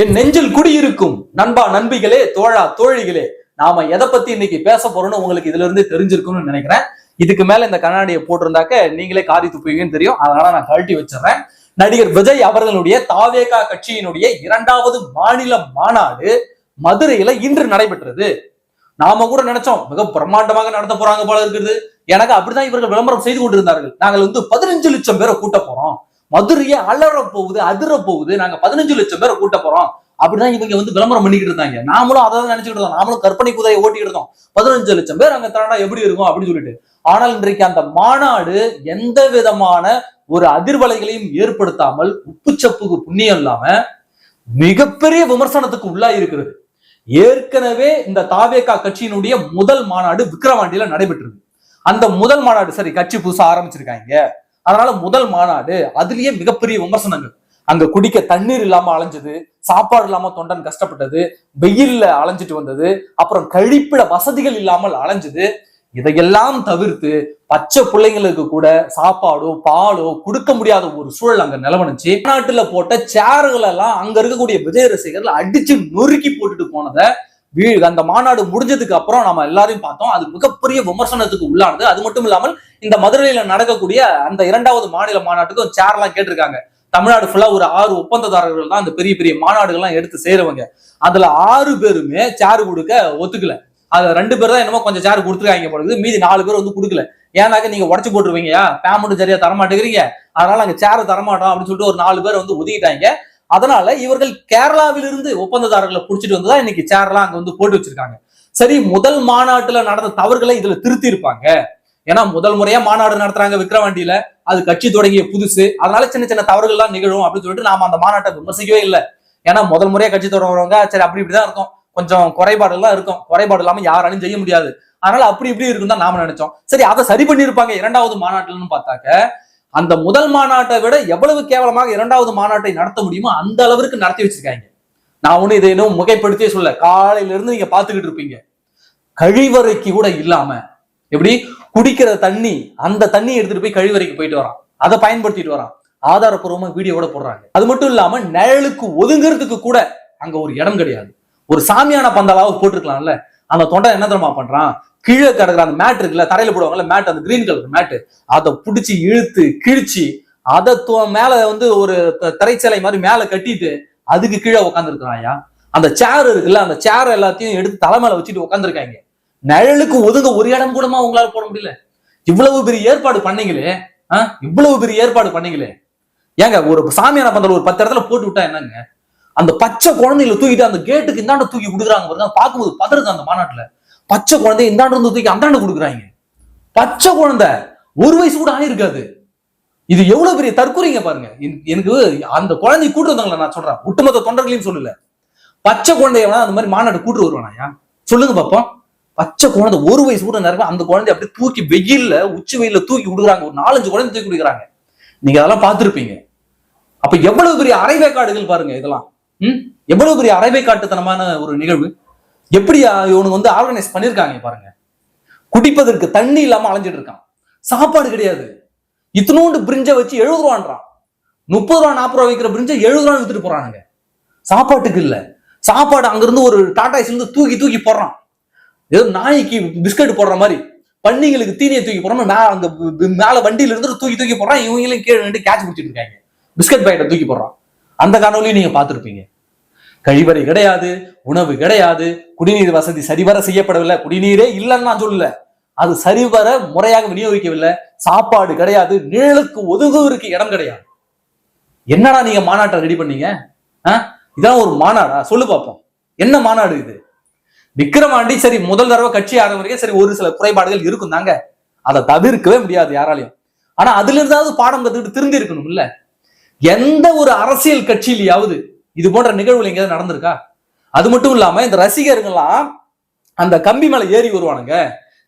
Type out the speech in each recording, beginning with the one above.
என் நெஞ்சில் குடியிருக்கும் நண்பா நண்பிகளே தோழா தோழிகளே நாம எதை பத்தி இன்னைக்கு பேச போறோம்னு உங்களுக்கு இதுல இருந்து தெரிஞ்சிருக்கும்னு நினைக்கிறேன். இதுக்கு மேல இந்த கண்ணாடியை போட்டிருந்தாக்க நீங்களே காரி துப்புவீங்கன்னு தெரியும். அதனால நான் கழட்டி வச்சிடறேன். நடிகர் விஜய் அவர்களுடைய தாவேகா கட்சியினுடைய இரண்டாவது மாநில மாநாடு மதுரையில இன்று நடைபெற்றது. நாம கூட நினைச்சோம் மிக பிரம்மாண்டமாக நடத்த போறாங்க போல இருக்குது. எனக்கு அப்படிதான் இவர்கள் விளம்பரம் செய்து கொண்டிருந்தார்கள். நாங்கள் வந்து பதினஞ்சு லட்சம் பேரை கூட்ட போறோம். மதுரையே அலற போகுது அதிர போகுது. நாங்க பதினஞ்சு லட்சம் பேரை கூட்ட போறோம். அப்படிதான் இவங்க வந்து விளம்பரம் பண்ணிக்கிட்டு இருந்தாங்க. நாமளும் அதை தான் நினைச்சுட்டு இருந்தோம். நாமளும் கற்பனை குதிரையை ஓட்டிக்கிட்டு இருந்தோம். பதினஞ்சு லட்சம் பேர் அங்க தரடா எப்படி இருக்கும் அப்படின்னு சொல்லிட்டு. ஆனால் இன்றைக்கு அந்த மாநாடு எந்த விதமான ஒரு அதிர்வலைகளையும் ஏற்படுத்தாமல் உப்புச்சப்புக்கு புண்ணியம் இல்லாம மிகப்பெரிய விமர்சனத்துக்கு உள்ளா இருக்கிறது. ஏற்கனவே இந்த தாவேகா கட்சியினுடைய முதல் மாநாடு விக்கிரவாண்டியில நடைபெற்றது அந்த முதல் மாநாடு சரி கட்சி புதுசா ஆரம்பிச்சிருக்காங்க. அதனால முதல் மாநாடு அதுலயே மிகப்பெரிய விமர்சனங்கள். அங்க குடிக்க தண்ணீர் இல்லாம அலைஞ்சது சாப்பாடு இல்லாம தொண்டன் கஷ்டப்பட்டது வெயில்ல அலைஞ்சிட்டு வந்தது அப்புறம் கழிப்பிட வசதிகள் இல்லாமல் அலைஞ்சது இதையெல்லாம் தவிர்த்து பச்சை பிள்ளைங்களுக்கு கூட சாப்பாடோ பாலோ கொடுக்க முடியாத ஒரு சூழல் அங்க நிலவனுச்சு நாட்டுல போட்ட சேர்கள் எல்லாம் அங்க இருக்கக்கூடிய விஜய ரசிகர்கள் அடிச்சு நொறுக்கி போட்டுட்டு போனதை அந்த மாநாடு முடிஞ்சதுக்கு அப்புறம் நம்ம எல்லாரையும் பார்த்தோம். அது மிகப்பெரிய விமர்சனத்துக்கு உள்ளானது. அது மட்டும் இல்லாமல் இந்த மதுரையில நடக்கக்கூடிய அந்த இரண்டாவது மாநில மாநாட்டுக்கும் சேர் எல்லாம் கேட்டிருக்காங்க. தமிழ்நாடு ஃபுல்லா ஒரு ஆறு ஒப்பந்ததாரர்கள் தான் அந்த பெரிய பெரிய மாநாடுகள்லாம் எடுத்து செய்யறவங்க அதுல ஆறு பேருமே சேர் கொடுக்க ஒத்துக்கல. அதுல ரெண்டு பேர் தான் என்னமோ கொஞ்சம் சேர் கொடுத்துருக்காங்க போடுது மீதி நாலு பேர் வந்து கொடுக்கல. ஏன்னாக்க நீங்க உடச்சு போட்டுருவீங்க. பேமெண்ட் சரியா தரமாட்டேங்கிறீங்க. அதனால அங்க சேர் தரமாட்டோம் அப்படின்னு சொல்லிட்டு ஒரு நாலு பேர் வந்து ஒதுக்கிட்டாங்க. அதனால இவர்கள் கேரளாவிலிருந்து ஒப்பந்ததாரர்களை புடிச்சிட்டு வந்ததா இன்னைக்கு சேர்லாம் அங்க வந்து போட்டு வச்சிருக்காங்க. சரி முதல் மாநாட்டுல நடந்த தவறுகளை இதுல திருத்தி இருப்பாங்க ஏன்னா முதல் முறையா மாநாடு நடத்துறாங்க விக்ரவாண்டியில அது கட்சி தொடங்கிய புதுசு. அதனால சின்ன சின்ன தவறுகள்லாம் நிகழும் அப்படின்னு சொல்லிட்டு நாம அந்த மாநாட்டை விமர்சிக்கவே இல்லை. ஏன்னா முதல் முறையா கட்சி தொடங்குறவங்க சரி அப்படி இப்படிதான் இருக்கும். கொஞ்சம் குறைபாடுலாம் இருக்கும். குறைபாடு இல்லாம யாராலையும் செய்ய முடியாது. அதனால அப்படி இப்படி இருக்கும் தான் நாம நினைச்சோம். சரி அதை சரி பண்ணியிருப்பாங்க இரண்டாவது மாநாட்டுலன்னு பார்த்தாக்க அந்த முதல் மாநாட்டை விட எவ்வளவு கேவலமாக இரண்டாவது மாநாட்டை நடத்த முடியுமோ அந்த அளவிற்கு நடத்தி வச்சிருக்காங்க. நான் ஒண்ணு இதை இன்னும் முகைப்படுத்தியே சொல்ல காலையில இருந்து நீங்க பாத்துக்கிட்டு இருப்பீங்க. கழிவறைக்கு கூட இல்லாம எப்படி? குடிக்கிற தண்ணி அந்த தண்ணி எடுத்துட்டு போய் கழிவறைக்கு போயிட்டு வரான். அதை பயன்படுத்திட்டு வரான். ஆதாரப்பூர்வமா வீடியோட போடுறாங்க. அது மட்டும் இல்லாம நிழலுக்கு ஒதுங்கிறதுக்கு கூட அங்க ஒரு இடம் கிடையாது. ஒரு சாமியான பந்தலாவது போட்டிருக்கலாம்ல. அந்த தொண்டை என்ன தெரியுமா பண்றான்? கீழே கிடக்குற அந்த மேட் இருக்குல்ல தரையில போடுவாங்கல்ல மேட் அந்த கிரீன் கலர் மேட் அதை பிடிச்சி இழுத்து கிழிச்சு அதை து- மேல வந்து ஒரு த- திரைச்சலை மாதிரி மேல கட்டிட்டு அதுக்கு கீழே உட்காந்துருக்காயா அந்த சேர் இருக்குல்ல அந்த சேர் எல்லாத்தையும் எடுத்து தலை மேல வச்சுட்டு உட்காந்துருக்காங்க நிழலுக்கு ஒதுங்க ஒரு இடம் கூடமா உங்களால போட முடியல. இவ்வளவு பெரிய ஏற்பாடு பண்ணீங்களே ஆஹ் இவ்வளவு பெரிய ஏற்பாடு பண்ணீங்களே. ஏங்க ஒரு சாமியான பந்தல் ஒரு பத்து இடத்துல போட்டு விட்டா என்னங்க? அந்த பச்சை குழந்தைகளை தூக்கிட்டு அந்த கேட்டுக்கு இந்தாண்ட தூக்கி கொடுக்குறாங்க பாருங்க. பார்க்கும்போது பதறது அந்த மாநாட்டுல. பச்சை குழந்தை இந்தாண்ட இருந்து தூக்கி அந்தாண்ட கொடுக்குறாங்க. பச்சை குழந்தை ஒரு வயசு கூட ஆயிருக்காது. இது எவ்வளவு பெரிய தற்கொலைங்க பாருங்க. எனக்கு- அந்த குழந்தை கூட்டு வந்தாங்களா நான் சொல்றேன். ஒட்டுமொத்த தொண்டர்களையும் சொல்லல. பச்சை குழந்தைய வேணா அந்த மாதிரி மாநாடு கூட்டு வருவானாயா சொல்லுங்க பாப்போம். பச்சை குழந்தை ஒரு வயசு கூட நிறைய அந்த குழந்தை அப்படியே தூக்கி வெயில்ல உச்சி வெயில தூக்கி கொடுக்குறாங்க. ஒரு நாலஞ்சு குழந்தை தூக்கி கொடுக்குறாங்க. நீங்க அதெல்லாம் பார்த்திருப்பீங்க. அப்ப எவ்வளவு பெரிய அரைவேக்காடுகள் பாருங்க இதெல்லாம். ம்? எவ்வளவு பெரிய அரைவேக்காட்டுத்தனமான ஒரு நிகழ்வு. எப்படி இவனுக்கு இவனுங்க வந்து ஆர்கனைஸ் பண்ணிருக்காங்க பாருங்க. குடிப்பதற்கு தண்ணி இல்லாம அலைஞ்சிட்டு இருக்கான். சாப்பாடு கிடையாது. இத்தனோண்டு பிரிஞ்ச வச்சு எழுபது ரூபான்றான். முப்பது ரூபா நாற்பது ரூபா விற்கிற பிரிஞ்ச எழுபது ரூபா வித்துட்டு போறானுங்க. சாப்பாட்டுக்கு இல்ல. சாப்பாடு அங்கிருந்து ஒரு டாடா இருந்து தூக்கி தூக்கி போடுறான். ஏதோ நாய்க்கு பிஸ்கட் போடுற மாதிரி. பன்னிங்களுக்கு தீனியை தூக்கி போடுறோம் மேல அந்த மேல வண்டியில இருந்து தூக்கி தூக்கி போடுறான். இவங்களும் கீழே நின்று கேட்ச் பிடிச்சிட்டு இருக்காங்க. பிஸ்கட் பாக்கெட்டை தூக்கி போடுறான். அந்த காணொலியும் நீங்க பார்த்திருப்பீங்க. கழிவறை கிடையாது உணவு கிடையாது குடிநீர் வசதி சரிவர செய்யப்படவில்லை குடிநீரே இல்லைன்னு நான் சொல்லல. அது சரிவர முறையாக விநியோகிக்கவில்லை. சாப்பாடு கிடையாது நிழலுக்கு ஒதுங்குவதற்கு இடம் கிடையாது. என்னடா நீங்க மாநாட்டை ரெடி பண்ணீங்க? இதான் ஒரு மாநாடா? சொல்லு பார்ப்போம். என்ன மாநாடு இது? விக்ரமாண்டி சரி முதல் தடவை கட்சி ஆரம்பிக்க சரி ஒரு சில குறைபாடுகள் இருக்கும் தாங்க அதை தவிர்க்கவே முடியாது யாராலையும். ஆனா அதுல இருந்தாவது பாடம் கத்துக்கிட்டு திருந்தி இருக்கணும் இல்லை எந்த ஒரு அரசியல் கட்சியிலையாவது இது போன்ற நிகழ்வுகள் எங்கேயாவது நடந்திருக்கா? அது மட்டும் இல்லாம இந்த ரசிகர்கள்லாம் அந்த கம்பி மேல ஏறி வருவானுங்க.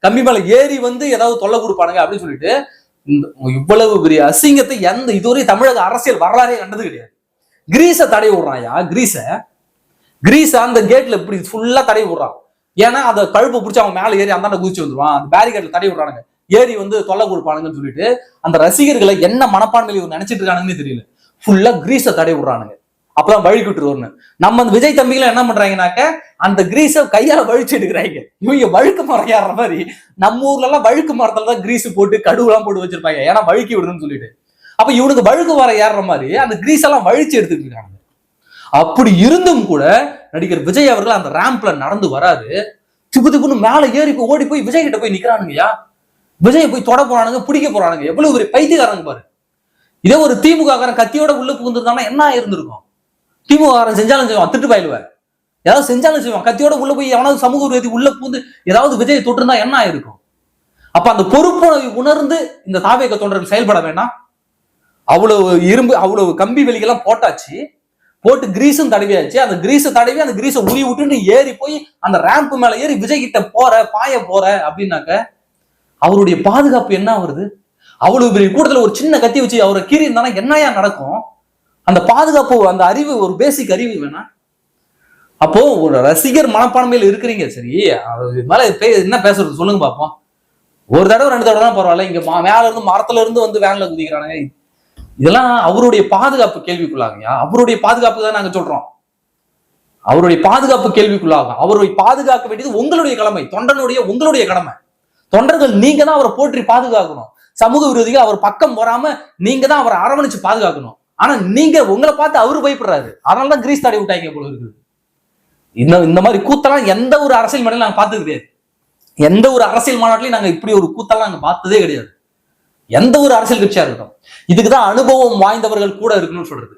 கம்பி மேல ஏறி வந்து ஏதாவது தொல்லை கொடுப்பானுங்க அப்படின்னு சொல்லிட்டு இந்த இவ்வளவு பெரிய அசிங்கத்தை எந்த இதுவரை தமிழக அரசியல் வரலாறே கண்டது கிடையாது. கிரீஸை தடை விடுறான்யா கிரீஸை. கிரீஸ் அந்த கேட்ல இப்படி ஃபுல்லா தடை விடுறான். ஏன்னா அதை கழுப்பு பிடிச்சி அவன் மேல ஏறி அந்தாண்ட குதிச்சு வந்துருவான். அந்த பேரிகேட்ல தடை விடுறானுங்க. ஏறி வந்து தொல்லை கொடுப்பானுங்கன்னு சொல்லிட்டு அந்த ரசிகர்களை என்ன மனப்பான்மையில் நினைச்சிட்டு இருக்கானுங்கன்னு தெரியல. ஃபுல்லா கிரீஸை தடை விடுறானுங்க. அப்பதான் வழுக்கி விட்டுருவோம்னு நம்ம அந்த விஜய் தம்பிகளை என்ன பண்றாங்கனாக்க அந்த கிரீஸை கையால வழிச்சு எடுக்கிறாங்க. இவங்க வழுக்கு மரம் ஏறுற மாதிரி நம்ம ஊர்ல எல்லாம் வழுக்கு மரத்துல தான் கிரீஸ் போட்டு கடுவுலாம் போட்டு வச்சிருப்பாங்க. ஏன்னா வழுக்கி விடுதுன்னு சொல்லிட்டு. அப்ப இவனுக்கு வழுக்கு மரம் ஏறுற மாதிரி அந்த கிரீஸ் எல்லாம் வழிச்சு எடுத்துட்டு இருக்காங்க. அப்படி இருந்தும் கூட நடிகர் விஜய் அவர்கள் அந்த ரேம்ப்ல நடந்து வராது திப்பு திப்புன்னு மேல ஏறி போய் ஓடி போய் விஜய் கிட்ட போய் நிக்கிறானுங்கயா விஜய் போய் தொட போறானுங்க பிடிக்க போறானுங்க. எவ்வளவு பெரிய பைத்தியக்காரங்க பாரு. இதே ஒரு திமுககாரன் கத்தியோட உள்ள புகுந்திருந்தானா என்ன இருந்திருக்கும் திமுககாரன் செஞ்சாலும் செய்வான் திட்டு பயிலுவேன் ஏதாவது செஞ்சாலும் செய்வான் கத்தியோட உள்ள போய் எவனாவது சமூக விரோதி உள்ள புகுந்து ஏதாவது விஜய் தொட்டிருந்தா என்ன ஆயிருக்கும்? அப்ப அந்த பொறுப்புணர்வை உணர்ந்து இந்த தாவேக தொண்டர்கள் செயல்பட வேண்டாம். அவ்வளவு இரும்பு அவ்வளவு கம்பி வெளிகள்லாம் போட்டாச்சு. போட்டு கிரீஸும் தடவியாச்சு. அந்த கிரீஸை தடவி அந்த கிரீஸை உரி விட்டுட்டு ஏறி போய் அந்த ரேம்ப் மேல ஏறி விஜய் கிட்ட போற பாய போற அப்படின்னாக்க அவருடைய பாதுகாப்பு என்ன வருது அவ்வளவு பெரிய கூட்டத்தில் ஒரு சின்ன கத்தி வச்சு அவரை கீறி இருந்தானா என்னையா நடக்கும்? அந்த பாதுகாப்பு அந்த அறிவு ஒரு பேசிக் அறிவு வேணா. அப்போ ஒரு ரசிகர் மனப்பான்மையில் இருக்கிறீங்க. சரி அது மேல பே- என்ன பேசுறது? சொல்லுங்க பார்ப்போம் ஒரு தடவை ரெண்டு தடவை தான் பரவாயில்ல. இங்க மேல இருந்து மரத்துல இருந்து வந்து வேன்ல குதிக்கிறானுங்க இதெல்லாம் அவருடைய பாதுகாப்பு கேள்விக்குள்ளாங்கயா அவருடைய பாதுகாப்பு தான் நாங்க சொல்றோம். அவருடைய பாதுகாப்பு கேள்விக்குள்ளாகும். அவரை பாதுகாக்க வேண்டியது உங்களுடைய கடமை. தொண்டனுடைய உங்களுடைய கடமை. தொண்டர்கள் நீங்க தான் அவரை போற்றி பாதுகாக்கணும். சமூக விரோதிகள் அவர் பக்கம் வராம நீங்க தான் அவரை அரவணைச்சு பாதுகாக்கணும். ஆனா நீங்க உங்களை பார்த்து அவரு பயப்படுறாரு. அதனால தான் கிரீஸ் தாடி விட்டாங்க போல இருக்குது. இந்த இந்த மாதிரி கூத்தெல்லாம் எந்த ஒரு அரசியல் மேடையும் நாங்க பார்த்தது கிடையாது. எந்த ஒரு அரசியல் மாநாட்டிலையும் நாங்க இப்படி ஒரு கூத்தெல்லாம் நாங்க பார்த்ததே கிடையாது. எந்த ஒரு அரசியல் கட்சியா இருக்கட்டும். இதுக்குதான் அனுபவம் வாய்ந்தவர்கள் கூட இருக்கணும்னு சொல்றது.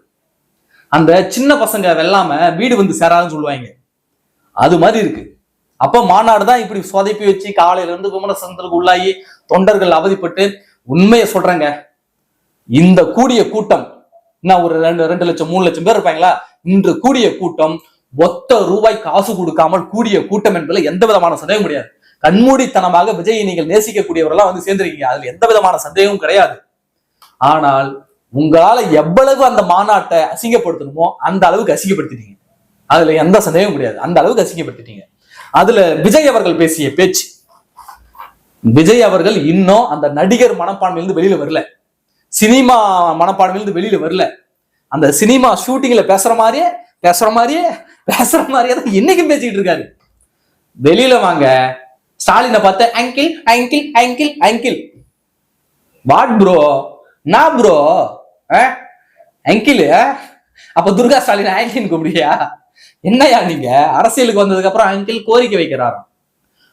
அந்த சின்ன பசங்க வெல்லாம வீடு வந்து சேராதுன்னு சொல்லுவாங்க. அது மாதிரி இருக்கு. அப்ப மாநாடு தான் இப்படி சொதைப்பி வச்சு காலையில இருந்து விமர்சனங்களுக்கு உள்ளாகி தொண்டர்கள் அவதிப்பட்டு உண்மையை சொல்றேங்க. இந்த கூடிய கூட்டம் என்ன ஒரு ரெண்டு ரெண்டு லட்சம் மூணு லட்சம் பேர் இருப்பாங்களா? இன்று கூடிய கூட்டம் ஒத்த ரூபாய் காசு கொடுக்காமல் கூடிய கூட்டம் என்பதுல எந்த விதமான சந்தேகம் கிடையாது. கண்மூடித்தனமாக விஜயை நீங்கள் நேசிக்கக்கூடியவரெல்லாம் வந்து சேர்ந்திருக்கீங்க. அதுல எந்த விதமான சந்தேகமும் கிடையாது. ஆனால் உங்களால எவ்வளவு அந்த மாநாட்டை அசிங்கப்படுத்தணுமோ அந்த அளவுக்கு அசிங்கப்படுத்திட்டீங்க. அதுல எந்த சந்தேகமும் கிடையாது. அந்த அளவுக்கு அசிங்கப்படுத்திட்டீங்க. அதுல விஜய் அவர்கள் பேசிய பேச்சு விஜய் அவர்கள் இன்னும் அந்த நடிகர் மனப்பான்மையிலிருந்து வெளியில வரல. சினிமா மனப்பான்மையிலிருந்து வெளியில வரல. அந்த சினிமா ஷூட்டிங்ல பேசுற மாதிரியே பேசுற மாதிரியே பேசுற மாதிரியே தான் இன்னைக்கும் பேசிட்டு இருக்காரு. வெளியில வாங்க. ஸ்டாலினை பார்த்து uncle uncle uncle uncle. What bro நான் ப்ரோ அங்கிள்? அப்ப துர்கா ஸ்டாலின் ஆங்கிள்னு கூப்பிடுறியா? என்னையா நீங்க? அரசியலுக்கு வந்ததுக்கு அப்புறம் அங்கிள் கோரிக்கை வைக்கிறாராம்.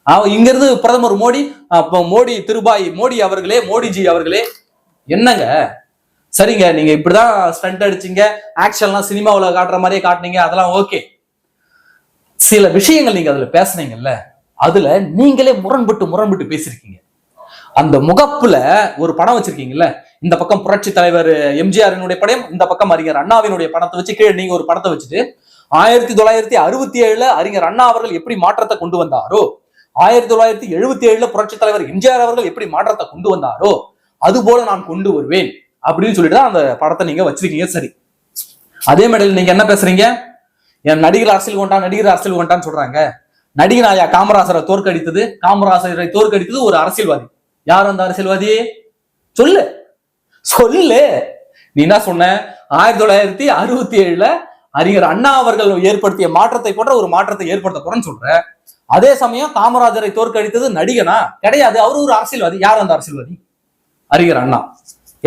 இங்கிருந்து இருந்து பிரதமர் மோடி அப்போ மோடி திருபாய் மோடி அவர்களே மோடிஜி அவர்களே என்னங்க? சரிங்க நீங்க இப்படிதான் ஸ்டண்ட் அடிச்சீங்க ஆக்ஷன்லாம் சினிமாவில் காட்டுற மாதிரியே காட்டுனீங்க அதெல்லாம் ஓகே சில விஷயங்கள் நீங்க அதுல பேசுனீங்கல்ல அதுல நீங்களே முரண்பட்டு முரண்பட்டு பேசியிருக்கீங்க. அந்த முகப்புல ஒரு படம் வச்சிருக்கீங்கல்ல இந்த பக்கம் புரட்சி தலைவர் எம்ஜிஆரினுடைய படம் இந்த பக்கம் அறிஞர் அண்ணாவினுடைய படத்தை வச்சு கீழே நீங்க ஒரு படத்தை வச்சுட்டு ஆயிரத்தி தொள்ளாயிரத்தி அறுபத்தி ஏழுல அறிஞர் அண்ணா அவர்கள் எப்படி மாற்றத்தை கொண்டு வந்தாரோ ஆயிரத்தி தொள்ளாயிரத்தி எழுபத்தி ஏழுல புரட்சி தலைவர் எம்ஜிஆர் அவர்கள் எப்படி மாற்றத்தை கொண்டு வந்தாரோ அது போல நான் கொண்டு வருவேன் அப்படின்னு சொல்லிட்டு தான் அந்த படத்தை நீங்க வச்சிருக்கீங்க. சரி. அதே மேடையில் நீங்க என்ன பேசுறீங்க? என் நடிகர் அரசியல் கொண்டான் நடிகர் அரசியல் கொண்டான்னு சொல்றாங்க. நடிகர் ஆயா காமராசரை தோற்கடித்தது. காமராசரை தோற்கடித்தது ஒரு அரசியல்வாதி. யார் அந்த அரசியல்வாதி? சொல்லு. சொல்லு. நீ என்ன சொன்ன? ஆயிரத்தி தொள்ளாயிரத்தி அறுபத்தி ஏழுல அறிஞர் அண்ணா அவர்கள் ஏற்படுத்திய மாற்றத்தை போன்ற ஒரு மாற்றத்தை ஏற்படுத்த போறேன்னு சொல்ற. அதே சமயம் காமராஜரை தோற்கடித்தது நடிகனா? கிடையாது. அவரு ஒரு அரசியல்வாதி. யார் அந்த அரசியல்வாதி? அறிஞர் அண்ணா.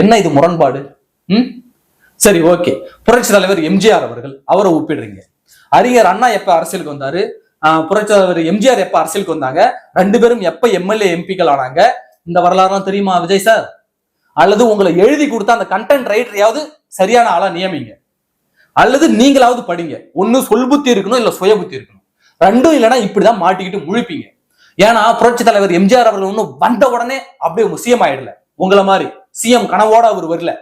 என்ன இது முரண்பாடு? ம்? சரி ஓகே. புரட்சி தலைவர் எம்ஜிஆர் அவர்கள் அவரை ஒப்பிடுறீங்க. அறிஞர் அண்ணா எப்ப அரசியலுக்கு வந்தாரு? புரட்சி தலைவர் எம்ஜிஆர் எப்ப அரசியலுக்கு வந்தாங்க? ரெண்டு பேரும் எப்ப எம்எல்ஏ எம்பிக்கள் ஆனாங்க? இந்த வரலாறுலாம் தெரியுமா விஜய் சார் அல்லது உங்களை எழுதி கொடுத்த அந்த கண்டென்ட் ரைட்டரையாவது சரியான ஆளா நியமிங்க. அல்லது நீங்களாவது படிங்க. ஒன்னு சொல்புத்தி இருக்கணும் இல்ல சுய புத்தி இருக்கணும். ரெண்டும் இல்லைன்னா இப்படிதான் மாட்டிக்கிட்டு முழிப்பீங்க. ஏன்னா புரட்சி தலைவர் எம்ஜிஆர் அவர்கள் ஒன்றும் வந்த உடனே அப்படியே சிஎம் ஆயிடல. உங்களை மாதிரி சிஎம் கனவோட அவர் வரல.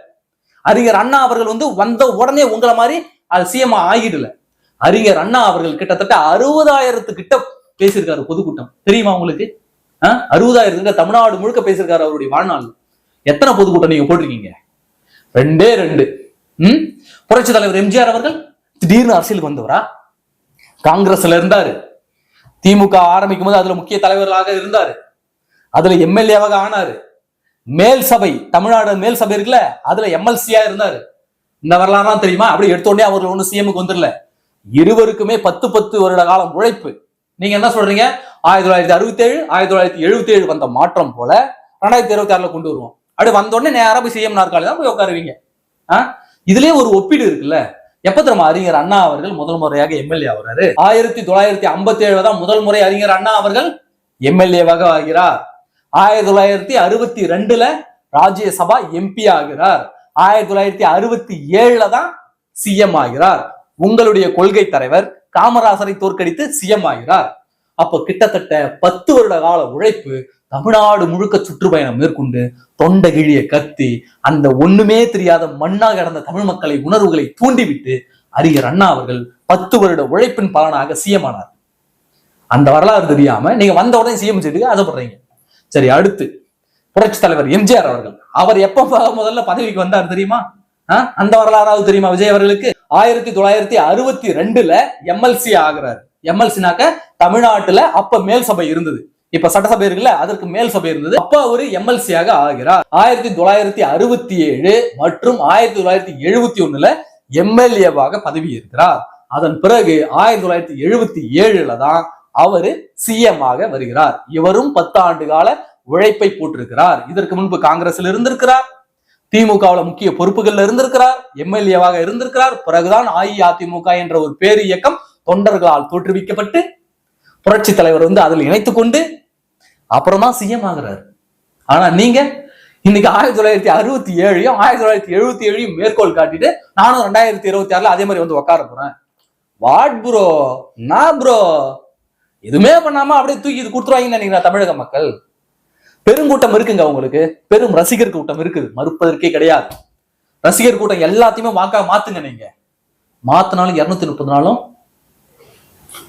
அறிஞர் அண்ணா அவர்கள் வந்து வந்த உடனே உங்களை மாதிரி அது சிஎம் ஆகிடல. அறிஞர் அண்ணா அவர்கள் கிட்டத்தட்ட அறுபதாயிரத்து கிட்ட பேசியிருக்காரு பொதுக்கூட்டம். தெரியுமா உங்களுக்கு? அறுபதாயிரத்துக்கு தமிழ்நாடு முழுக்க பேசியிருக்காரு அவருடைய வாழ்நாள். எத்தனை பொதுக்கூட்டம் நீங்க போட்டிருக்கீங்க? ரெண்டே ரெண்டு. ம்? புரட்சி தலைவர் எம்ஜிஆர் அவர்கள் திடீர்னு அரசியலுக்கு வந்தவரா? காங்கிரஸ்ல இருந்தாரு. திமுக ஆரம்பிக்கும் போது அதுல முக்கிய தலைவர்களாக இருந்தாரு. அதுல எம்எல்ஏவாக ஆனாரு. மேல் சபை தமிழ்நாடு மேல் சபை இருக்குல்ல அதுல எம்எல்சியா இருந்தாரு. இந்த வரலாறு தெரியுமா? அப்படி எடுத்தோடனே அவர்கள் ஒண்ணு சிஎம்க்கு வந்துடல. இருவருக்குமே பத்து பத்து வருட காலம் உழைப்பு. நீங்க என்ன சொல்றீங்க? ஆயிரத்தி தொள்ளாயிரத்தி அறுபத்தி ஏழு ஆயிரத்தி தொள்ளாயிரத்தி எழுபத்தி ஏழு வந்த மாற்றம் போல ரெண்டாயிரத்தி இருபத்தி ஆறுல கொண்டு வருவோம். அப்படி வந்தோடனே நேரம் போய் சிஎம் நாற்காலி தான் போய் உட்காருவீங்க. ஆ? இதுலயே ஒரு ஒப்பீடு இருக்குல்ல. எப்ப தெரியுமா அறிஞர் அண்ணா அவர்கள் முதல் முறையாக எம்எல்ஏ ஆகுறாரு? ஆயிரத்தி தொள்ளாயிரத்தி ஐம்பத்தி ஏழுல தான் முதல் முறை அறிஞர் அண்ணா அவர்கள் எம்எல்ஏவாக ஆகிறார். ஆயிரத்தி தொள்ளாயிரத்தி அறுபத்தி ரெண்டுல ராஜ்யசபா எம்பி ஆகிறார். ஆயிரத்தி தொள்ளாயிரத்தி அறுபத்தி ஏழுல தான் சிஎம் ஆகிறார். உங்களுடைய கொள்கை தலைவர் காமராசரை தோற்கடித்து சிஎம் ஆகிறார். அப்ப கிட்டத்தட்ட பத்து வருட கால உழைப்பு தமிழ்நாடு முழுக்க சுற்றுப்பயணம் மேற்கொண்டு தொண்டை கிழிய கத்தி அந்த ஒண்ணுமே தெரியாத மண்ணாக கிடந்த தமிழ் மக்களை உணர்வுகளை தூண்டிவிட்டு அறிஞர் அண்ணா அவர்கள் பத்து வருட உழைப்பின் பலனாக சிஎம் ஆனார். அந்த வரலாறு தெரியாம நீங்க வந்த உடனே சிஎம் சீட்டுக்கு ஆசைப்படுறீங்க சரி அடுத்து புரட்சி தலைவர் எம்ஜிஆர் அவர்கள். அவர் எப்ப முதல்ல பதவிக்கு வந்தார் தெரியுமா? அந்த வரலாறாவது தெரியுமா விஜய் அவர்களுக்கு? ஆயிரத்தி தொள்ளாயிரத்தி அறுபத்தி ரெண்டுல எம்எல்சி ஆகுறாரு. எம்எல்சினாக்க தமிழ்நாட்டுல அப்ப மேல் சபை இருந்தது. இப்ப சட்டசபை இருக்குல்ல அதற்கு மேல் சபை இருந்தது. அப்ப அவரு எம்எல்சியாக ஆகிறார். ஆயிரத்தி தொள்ளாயிரத்தி அறுபத்தி ஏழு மற்றும் ஆயிரத்தி தொள்ளாயிரத்தி எழுபத்தி ஒண்ணுல எம்எல்ஏவாக பதவி இருக்கிறார் அதன் பிறகு ஆயிரத்தி தொள்ளாயிரத்தி எழுபத்தி ஏழுல தான் அவரு சிஎம் ஆக வருகிறார். இவரும் பத்து ஆண்டு கால உழைப்பை போட்டிருக்கிறார். இதற்கு முன்பு காங்கிரஸ்ல இருந்திருக்கிறார். திமுகவுல முக்கிய பொறுப்புகள்ல இருந்திருக்கிறார். எம்எல்ஏவாக இருந்திருக்கிறார். பிறகுதான் அஇஅதிமுக என்ற ஒரு பேரு இயக்கம் தொண்டர்களால் தோற்றுவிக்கப்பட்டு புரட்சி தலைவர் வந்து அதில் இணைத்து கொண்டு அப்புறம் தான் சிஎம் ஆகுறாரு. ஆனா நீங்க இன்னைக்கு ஆயிரத்தி தொள்ளாயிரத்தி அறுபத்தி ஏழையும் ஆயிரத்தி தொள்ளாயிரத்தி எழுபத்தி ஏழையும் மேற்கோள் காட்டிட்டு நானும் ரெண்டாயிரத்தி இருபத்தி ஆறுல அதே மாதிரி வந்து உட்கார போறேன். வாட் ப்ரோ நான் ப்ரோ எதுவுமே பண்ணாம அப்படியே தூக்கி இது கொடுத்துருவாங்கன்னு நினைக்கிறேன் தமிழக மக்கள்? பெருங்கூட்டம் இருக்குங்க உங்களுக்கு. பெரும் ரசிகர் கூட்டம் இருக்குது. மறுப்பதற்கே கிடையாது. ரசிகர் கூட்டம் எல்லாத்தையுமே வாக்கா மாத்துங்க நீங்க. மாத்தினாலும் இருநூத்தி முப்பது நாளும்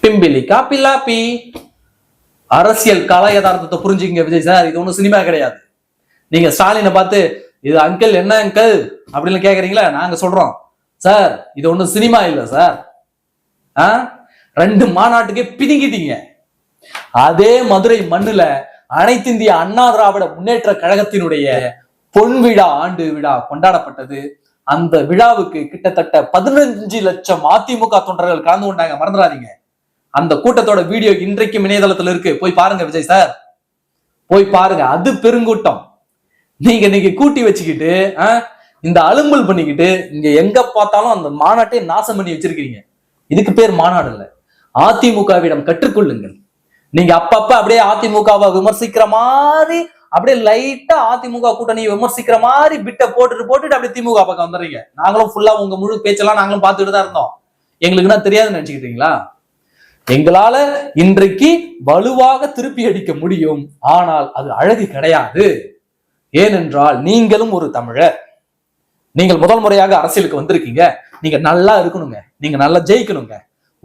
பிம்பிலி காப்பிலாப்பி அரசியல் கல யதார்த்தத்தை புரிஞ்சுக்கங்க விஜய் சார் இது ஒண்ணும் சினிமா கிடையாது. நீங்க ஸ்டாலினை பார்த்து இது அங்கிள் என்ன அங்கிள் அப்படின்னு கேக்குறீங்களா நாங்க சொல்றோம். சார் இது ஒண்ணும் சினிமா இல்ல சார். ஆ? ரெண்டு மாநாட்டுக்கே பிதுங்கிட்டீங்க. அதே மதுரை மண்ணுல அனைத்திந்திய அண்ணா திராவிட முன்னேற்ற கழகத்தினுடைய பொன் விழா ஆண்டு விழா கொண்டாடப்பட்டது. அந்த விழாவுக்கு கிட்டத்தட்ட பதினஞ்சு லட்சம் அதிமுக தொண்டர்கள் கலந்து கொண்டாங்க மறந்துடாதீங்க. அந்த கூட்டத்தோட வீடியோ இன்றைக்கும் இணையதளத்துல இருக்கு. போய் பாருங்க விஜய் சார் போய் பாருங்க. அது பெருங்கூட்டம். நீங்க இன்னைக்கு கூட்டி வச்சுக்கிட்டு இந்த அலும்பல் பண்ணிக்கிட்டு இங்க எங்க பார்த்தாலும் அந்த மாநாட்டை நாசம் பண்ணி வச்சிருக்கீங்க. இதுக்கு பேர் மாநாடு இல்ல. அதிமுகவிடம் கற்றுக்கொள்ளுங்கள். நீங்க அப்பப்ப அப்படியே அதிமுகவை விமர்சிக்கிற மாதிரி அப்படியே லைட்டா அதிமுக கூட்டணி விமர்சிக்கிற மாதிரி பிட்ட போட்டுட்டு போட்டுட்டு அப்படியே திமுக பக்கம் வந்துடுறீங்க. நாங்களும் ஃபுல்லா உங்க முழு பேச்செல்லாம் நாங்களும் பார்த்துட்டு தான் இருந்தோம் எங்களுக்குன்னா தெரியாதுன்னு நினைச்சுக்கிட்டீங்களா? எங்களால இன்றைக்கு வலுவாக திருப்பி அடிக்க முடியும். ஆனால் அது அழகு கிடையாது. ஏனென்றால் நீங்களும் ஒரு தமிழர். நீங்கள் முதல் முறையாக அரசியலுக்கு வந்திருக்கீங்க. நீங்க நல்லா இருக்கணுங்க. நீங்க நல்லா ஜெயிக்கணுங்க.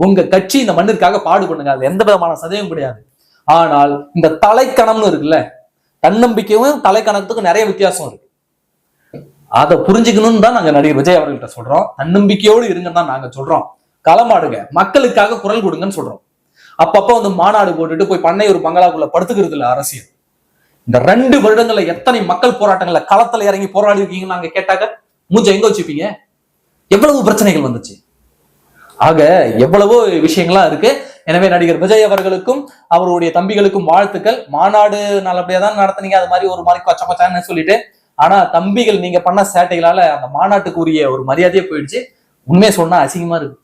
உங்க கட்சி இந்த மண்ணிற்காக பாடுபடுங்க. அது எந்த விதமான சதயம் கிடையாது. ஆனால் இந்த தலைக்கணம்னு இருக்குல்ல தன்னம்பிக்கையும் தலைக்கணத்துக்கும் நிறைய வித்தியாசம் இருக்கு. அதை புரிஞ்சுக்கணும்னு தான் நாங்க நடிகர் விஜய் அவர்கள்ட்ட சொல்றோம். தன்னம்பிக்கையோடு இருங்கன்னு தான் நாங்க சொல்றோம். களமாடுங்க. மக்களுக்காக குரல் கொடுங்கன்னு சொல்றோம். அப்பப்ப வந்து மாநாடு போட்டுட்டு போய் பண்ணை ஒரு பங்களாக்குள்ள படுத்துக்கிறது இல்ல அரசியல். இந்த ரெண்டு வருடங்கள்ல எத்தனை மக்கள் போராட்டங்கள்ல களத்துல இறங்கி போராடி இருக்கீங்கன்னு நாங்க கேட்டாக்க மூஞ்ச எங்க வச்சுப்பீங்க? எவ்வளவு பிரச்சனைகள் வந்துச்சு? ஆக எவ்வளவோ விஷயங்கள்லாம் இருக்கு. எனவே நடிகர் விஜய் அவர்களுக்கும் அவருடைய தம்பிகளுக்கும் வாழ்த்துக்கள். மாநாடு நல்லபடியா தான் நடத்துனீங்க. அது மாதிரி ஒரு மாதிரி கொச்ச கொச்சான்னு சொல்லிட்டு. ஆனா தம்பிகள் நீங்க பண்ண சேட்டைகளால அந்த மாநாட்டுக்கு உரிய ஒரு மரியாதையே போயிடுச்சு. உண்மையை சொன்னா அசிங்கமா இருக்கு.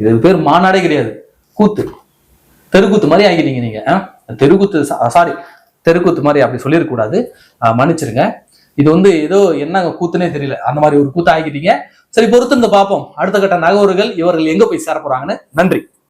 இது பேர் மாநாடே கிடையாது. கூத்து. தெருக்கூத்து மாதிரி ஆகிட்டீங்க நீங்க. தெருக்கூத்து சாரி தெருக்கூத்து மாதிரி அப்படி சொல்லிடக்கூடாது. மன்னிச்சிருங்க. இது வந்து ஏதோ என்ன கூத்துனே தெரியல. அந்த மாதிரி ஒரு கூத்து ஆகிட்டீங்க. சரி பொறுத்து இந்த பார்ப்போம். அடுத்த கட்ட நகர்வுகள் இவர்கள் எங்க போய் சேர போறாங்கன்னு நன்றி.